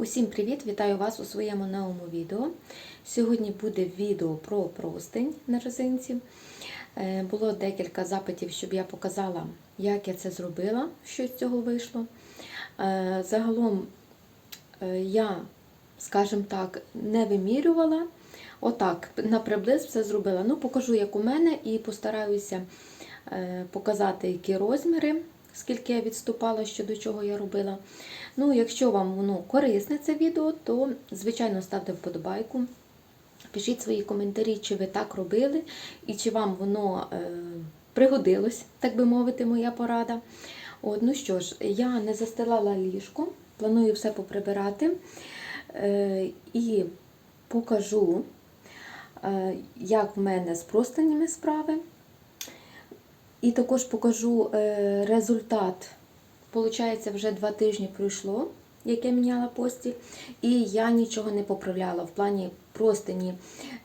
Усім привіт! Вітаю вас у своєму новому відео. Сьогодні буде відео про простень на резинці. Е, Було декілька запитів, щоб я показала, як я це зробила, що з цього вийшло. Е, Загалом е, я, скажімо так, не вимірювала. Отак, на приблизь все зробила. Ну, покажу, як у мене, і постараюся показати, які розміри, скільки я відступала, що до чого я робила. Ну, якщо вам воно корисне це відео, то, звичайно, ставте вподобайку. Пишіть свої коментарі, чи ви так робили, і чи вам воно е, пригодилось, так би мовити, моя порада. От, ну що ж, я не застилала ліжко, планую все поприбирати е, і покажу, е, як в мене з простинями справи. І також покажу е, результат. Получається, вже два тижні пройшло, як я міняла постіль, і я нічого не поправляла. В плані простині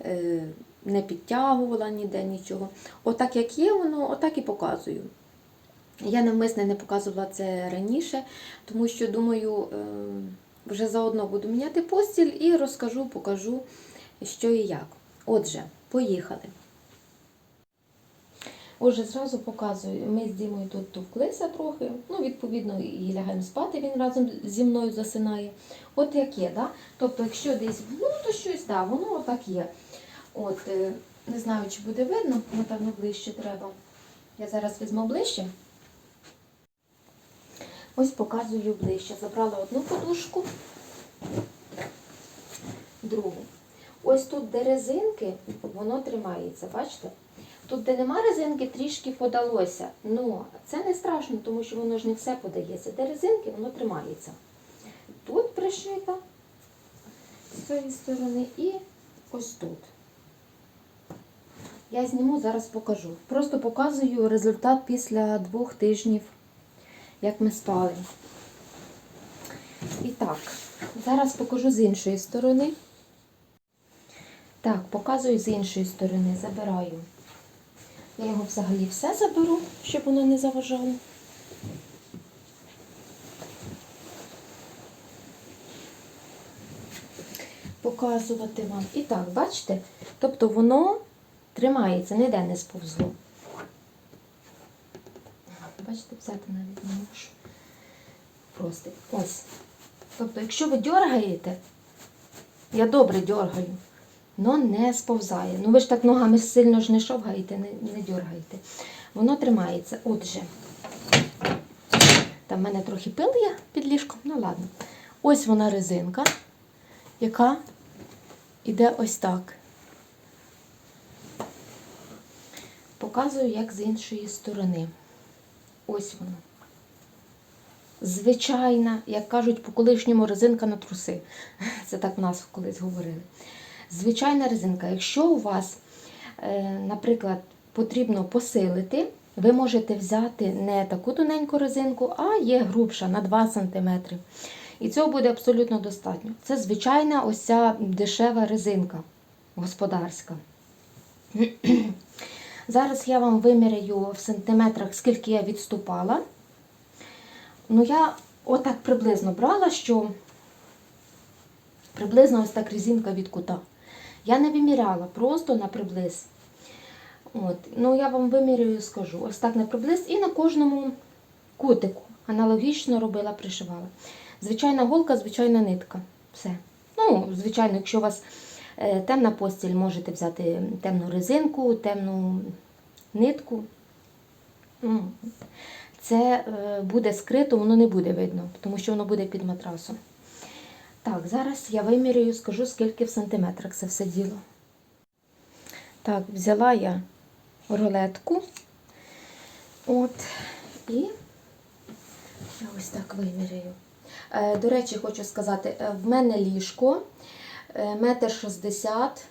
е, не підтягувала ніде нічого. Отак, як є, воно отак і показую. Я навмисне не показувала це раніше, тому що, думаю, е, вже заодно буду міняти постіль і розкажу, покажу, що і як. Отже, поїхали. Отже, зразу показую, ми з Дімою тут товклися трохи, ну, відповідно, і лягаємо спати, він разом зі мною засинає. От як є, да? Тобто, якщо десь, ну, то щось, да, воно отак є. От, е, не знаю, чи буде видно, напевно, ближче треба. Я зараз візьму ближче. Ось показую ближче. Забрала одну подушку, другу. Ось тут, де резинки, воно тримається, бачите? Тут, де нема резинки, трішки подалося. Ну, це не страшно, тому що воно ж не все подається. Де резинки, воно тримається. Тут пришита з цієї сторони і ось тут. Я зніму, зараз покажу. Просто показую результат після двох тижнів, як ми спали. І так, зараз покажу з іншої сторони. Так, показую з іншої сторони, забираю. Я його взагалі все заберу, щоб воно не заважало. Показувати вам. І так, бачите? Тобто воно тримається, ніде не сповзло. Бачите, взяти навіть не можу. Просто ось. Тобто, якщо ви дергаєте, я добре дергаю, но не сповзає. Ну ви ж так ногами сильно ж не шовгаєте, не, не дергайте. Воно тримається. Отже, там в мене трохи пил є під ліжком, ну ладно. Ось вона резинка, яка іде ось так. Показую, як з іншої сторони. Ось вона. Звичайна, як кажуть, по колишньому резинка на труси. Це так в нас колись говорили. Звичайна резинка. Якщо у вас, е, наприклад, потрібно посилити, ви можете взяти не таку тоненьку резинку, а є грубша на 2 см. І цього буде абсолютно достатньо. Це звичайна ось ця дешева резинка господарська. Зараз я вам виміряю в сантиметрах, скільки я відступала. Ну, я отак приблизно брала, що приблизно ось так резинка від кута. Я не виміряла, просто на приблиз. От. Ну, я вам вимірюю скажу. Ось так на приблиз і на кожному кутику. Аналогічно робила, пришивала. Звичайна голка, звичайна нитка. Все. Ну, звичайно, якщо у вас е, темна постіль, можете взяти темну резинку, темну нитку. Ну, Це е, буде скрито, воно не буде видно, тому що воно буде під матрасом. Так, зараз я вимірюю, скажу, скільки в сантиметрах це все діло. Так, взяла я рулетку. От, і я ось так виміряю. Е, До речі, хочу сказати, е, в мене ліжко е, метр шістдесят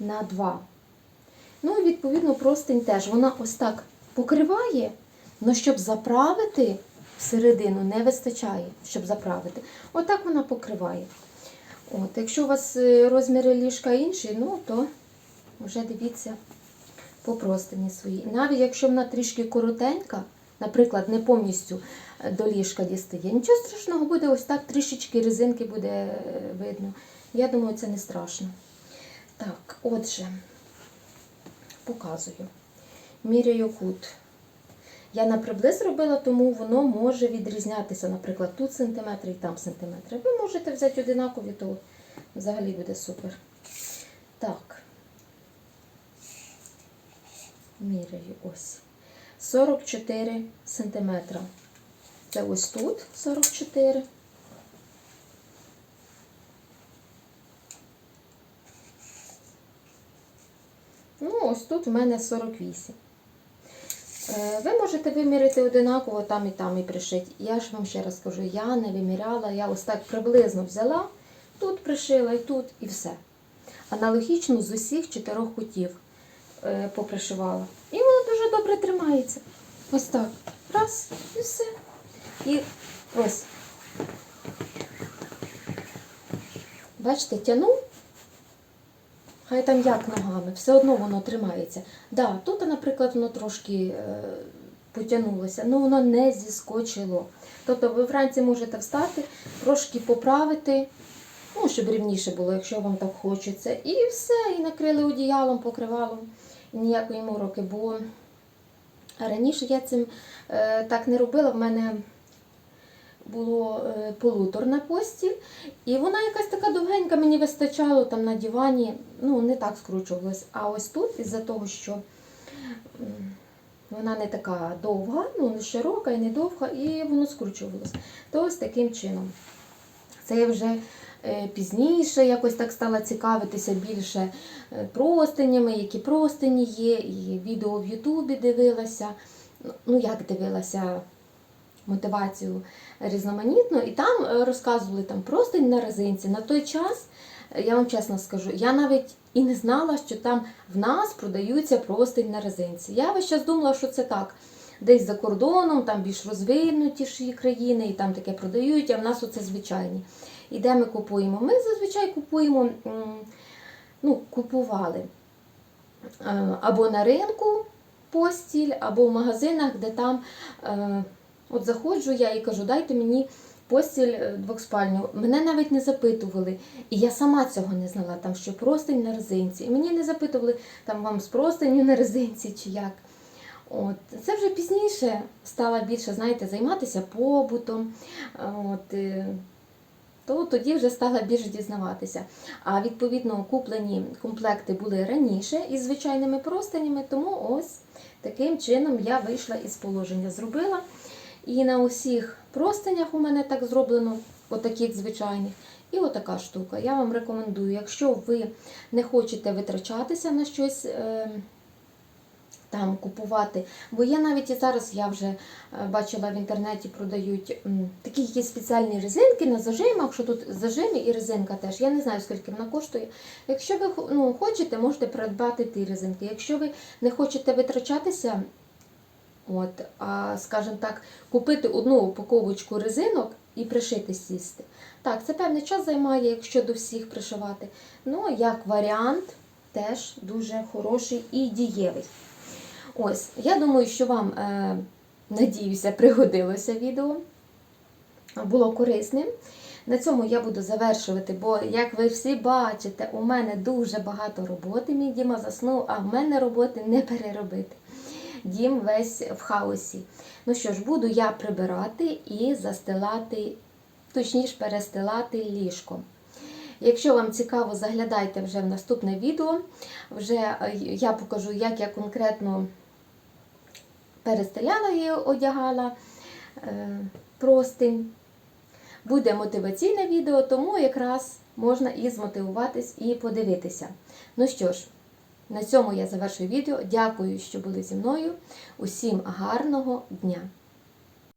на 2. Ну, відповідно, простень теж. Вона ось так покриває, але щоб заправити всередину не вистачає, щоб заправити. Отак вона покриває. От, Якщо у вас е, розміри ліжка інші, ну то вже дивіться по простині своїй. Навіть якщо вона трішки коротенька, наприклад, не повністю до ліжка дістає. Нічого страшного буде, ось так трішечки резинки буде е, видно. Я думаю, це не страшно. Так, отже, показую. Міряю кут. Я на приблиз робила, тому воно може відрізнятися. Наприклад, тут сантиметри і там сантиметри. Ви можете взяти одинакові, то взагалі буде супер. Так. Міряю ось. 44 сантиметра. Це ось тут 44. Ну, ось тут в мене 48. Е, Ви можете виміряти одинаково там і там і пришити. Я ж вам ще раз кажу, я не виміряла, я ось так приблизно взяла, тут пришила і тут, і все. Аналогічно з усіх чотирьох кутів е, попришивала. І воно дуже добре тримається. Ось так. Раз, і все. І ось. Бачите, тянув, хай там як ногами, все одно воно тримається. Да, тут, наприклад, воно трошки е, потягнулося, але воно не зіскочило. Тобто ви вранці можете встати, трошки поправити, ну, щоб рівніше було, якщо вам так хочеться. І все, і накрили одіялом, покривалом, ніякої мороки. Бо раніше я цим е, так не робила. В мене було е, полуторна постіль, і вона якась така довгенька, мені вистачало там на дивані, ну не так скручувалась. А ось тут, із-за того, що вона не така довга, ну не широка і не довга, і воно скручувалось. То ось таким чином. Це я вже е, пізніше якось так стала цікавитися більше е, простинями, які простині є, і відео в Ютубі дивилася. Ну, Ну, як дивилася мотивацію різноманітну, і там е, розказували там простинь на резинці. На той час, е, я вам чесно скажу, я навіть і не знала, що там в нас продаються простинь на резинці. Я весь час думала, що це так. Десь за кордоном, там більш розвинутіші країни, і там таке продають, а в нас оце звичайні. І де ми купуємо? Ми зазвичай купуємо, ну, купували е, або на ринку постіль, або в магазинах, де там от заходжу я і кажу, дайте мені постіль е, двохспальню. Мене навіть не запитували. І я сама цього не знала, там що простинь на резинці. І мені не запитували, там вам з простиню на резинці чи як. От. Це вже пізніше стала більше, знаєте, займатися побутом. От. е, То тоді вже стала більш дізнаватися. А відповідно куплені комплекти були раніше із звичайними простинями, тому ось таким чином я вийшла із положення. Зробила. І на усіх простинях у мене так зроблено, отаких звичайних. І отака штука. Я вам рекомендую, якщо ви не хочете витрачатися на щось. е, там купувати. Бо є навіть і зараз я вже е, бачила в інтернеті продають м, такі якісь спеціальні резинки на зажимах, що тут зажими і резинка теж. Я не знаю, скільки вона коштує. Якщо ви ну, хочете, можете придбати ті резинки. Якщо ви не хочете витрачатися, от, а, скажімо так, купити одну упаковочку резинок і пришити сісти. Так, це певний час займає, якщо до всіх пришивати. Ну, як варіант, теж дуже хороший і дієвий. Ось, я думаю, що вам, е, надіюся, пригодилося відео, було корисним. На цьому я буду завершувати, бо, як ви всі бачите, у мене дуже багато роботи. Мій Діма заснув, а в мене роботи не переробити. Дім весь в хаосі. Ну що ж, буду я прибирати і застилати, точніше, перестилати ліжко. Якщо вам цікаво, заглядайте вже в наступне відео. Вже е, я покажу, як я конкретно перестеляла і одягала е, простинь. Буде мотиваційне відео, тому якраз можна і змотивуватись, і подивитися. Ну що ж, на цьому я завершую відео. Дякую, що були зі мною. Усім гарного дня!